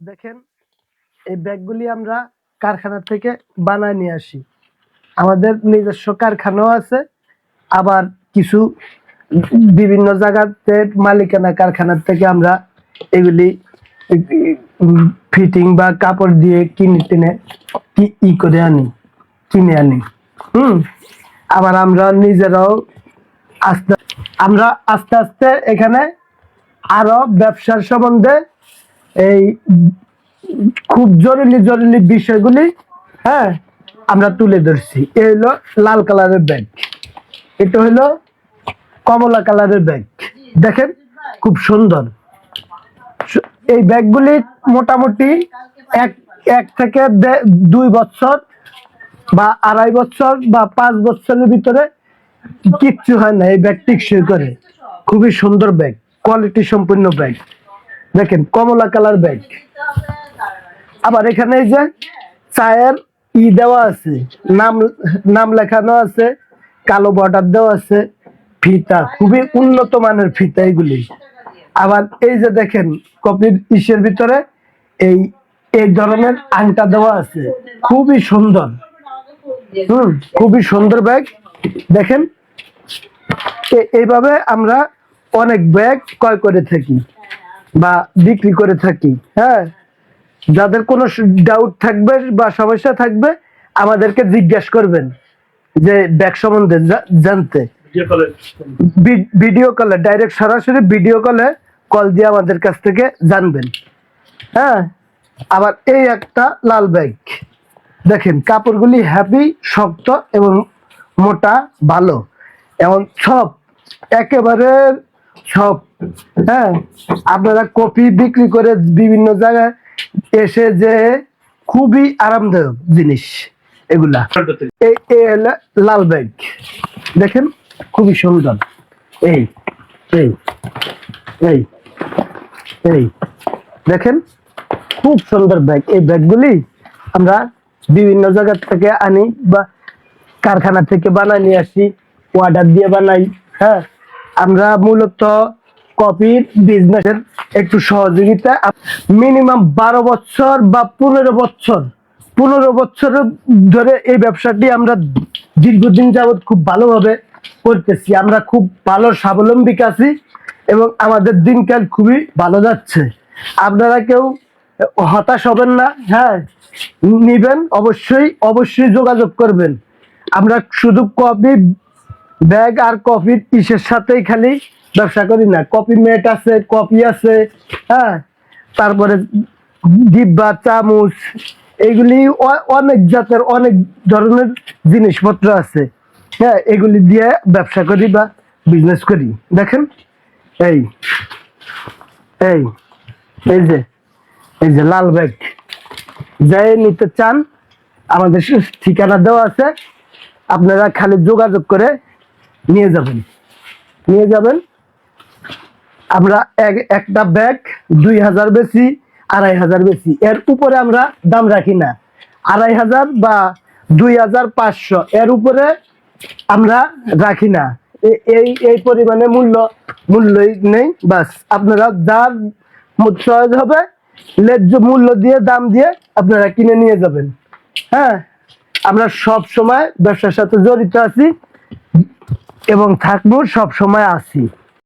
দেখেন, এই ব্যাগগুলি আমরা কারখানা থেকে বানায় নিয়ে আসি। আমাদের নিজস্ব কারখানাও আছে, আবার কিছু বিভিন্ন জায়গাতে মালিকানা কারখানার থেকে আমরা এগুলি ফিটিং বা কাপড় দিয়ে কিনে টিনে ই করে আনি, কিনে আনি। হুম, আবার আমরা নিজেরাও আস্তে, আমরা আস্তে আস্তে এখানে আরও ব্যবসার সম্বন্ধে এই খুব জরুরি জরুরি বিষয়গুলি হ্যাঁ আমরা তুলে ধরছি। এ হলো লাল কালারের ব্যাগ। এটা হলো কমলা কালারের ব্যাগ। দেখেন, খুব সুন্দর। এই ব্যাগগুলি মোটামুটি এক এক থেকে দুই বছর বা আড়াই বছর বা পাঁচ বছরের ভিতরে কিচ্ছু হয় না। এই ব্যাগ টিকসই করে। খুবই সুন্দর ব্যাগ, কোয়ালিটি সম্পূর্ণ ব্যাগ। দেখেন, কমলা কালার ব্যাগ। আবার এখানে এই যে চায়ের ই দেওয়া আছে, নাম নাম লেখানো আছে, কালো বর্ডার দেওয়া আছে, ফিতা, খুবই উন্নত মানের ফিতা এগুলি। আবার এই যে দেখেন কপির ইসের ভিতরে এই এই ধরনের আংটা দেওয়া আছে। খুবই সুন্দর। হুম, খুবই সুন্দর ব্যাগ। দেখেন এইভাবে আমরা অনেক ব্যাগ ক্রয় করে থাকি। বা বিক্রি করে থাকি হ্যাঁ? যাদের কোনো ডাউট থাকবে বা সমস্যা থাকবে আমাদেরকে জিজ্ঞেস করবেন যে ব্যাগ সম্বন্ধে জানতে। ভিডিও কলে ডাইরেক্ট সরাসরি ভিডিও কলে কল দিয়ে আমাদের কাছ থেকে জানবেন। হ্যাঁ? আবার এই একটা লাল ব্যাগ দেখেন কাপড়গুলি হ্যাপি শক্ত এবং মোটা ভালো। এবং সব একেবারে সব হ্যাঁ? আপনারা কপি বিক্রি করে বিভিন্ন জায়গায় এসে যে খুবই আরামদায়ক জিনিস এগুলা। এই হলো লাল ব্যাগ। দেখেন, খুবই সুন্দর। এই এই এই এই। দেখেন, খুব সুন্দর ব্যাগ। এই ব্যাগগুলি আমরা বিভিন্ন জায়গা থেকে আনি বা কারখানা থেকে বানাই, নিয়ে আসি, অর্ডার দিয়ে বানাই হ্যাঁ? আমরা মূলত কপির বিজনেসের একটু সহযোগিতা। মিনিমাম বারো বছর বা পনেরো বছর পনেরো বছর ধরে এই ব্যবসাটি আমরা দীর্ঘদিন যাবৎ খুব ভালোভাবে করতেছি। আমরা খুব ভালো স্বাবলম্বী আছি এবং আমাদের দিনকাল খুবই ভালো যাচ্ছে। আপনারা কেউ হতাশ হবেন না হ্যাঁ নিবেন, অবশ্যই অবশ্যই যোগাযোগ করবেন। আমরা শুধু কপি ব্যাগ আর কপির পিসের সাথেই খালি ব্যবসা করি না। কপি মেট আছে কপি আছে হ্যাঁ? তারপরে ডিব্বা, চামচ, এগুলি অনেক জাতের, অনেক ধরনের জিনিসপত্র আছে। হ্যাঁ এগুলি দিয়ে ব্যবসা করি বা বিজনেস করি। দেখেন, এই এই এই যে এই যে লাল ব্যাগ। যাই নিতে চান, আমাদের ঠিকানা দেওয়া আছে। আপনারা খালি যোগাযোগ করে নিয়ে যাবেন। নিয়ে যাবেন। আমরা এক- একটা ব্যাগ, দুই হাজার বেশি, আড়াই হাজার বেশি। এর উপরে আমরা দাম রাখি না। আড়াই হাজার বা দুই হাজার পাঁচশো, এর উপরে আমরা রাখি না। এই এই পরিমাণে মূল্য, মূল্যই নেই। বাস, আপনারা যার সহজ হবে ন্যায্য মূল্য দিয়ে, দাম দিয়ে আপনারা কিনে নিয়ে যাবেন। হ্যাঁ? আমরা সব সময় ব্যবসার সাথে জড়িত আছি। এবং থাকব সব সময় আছি।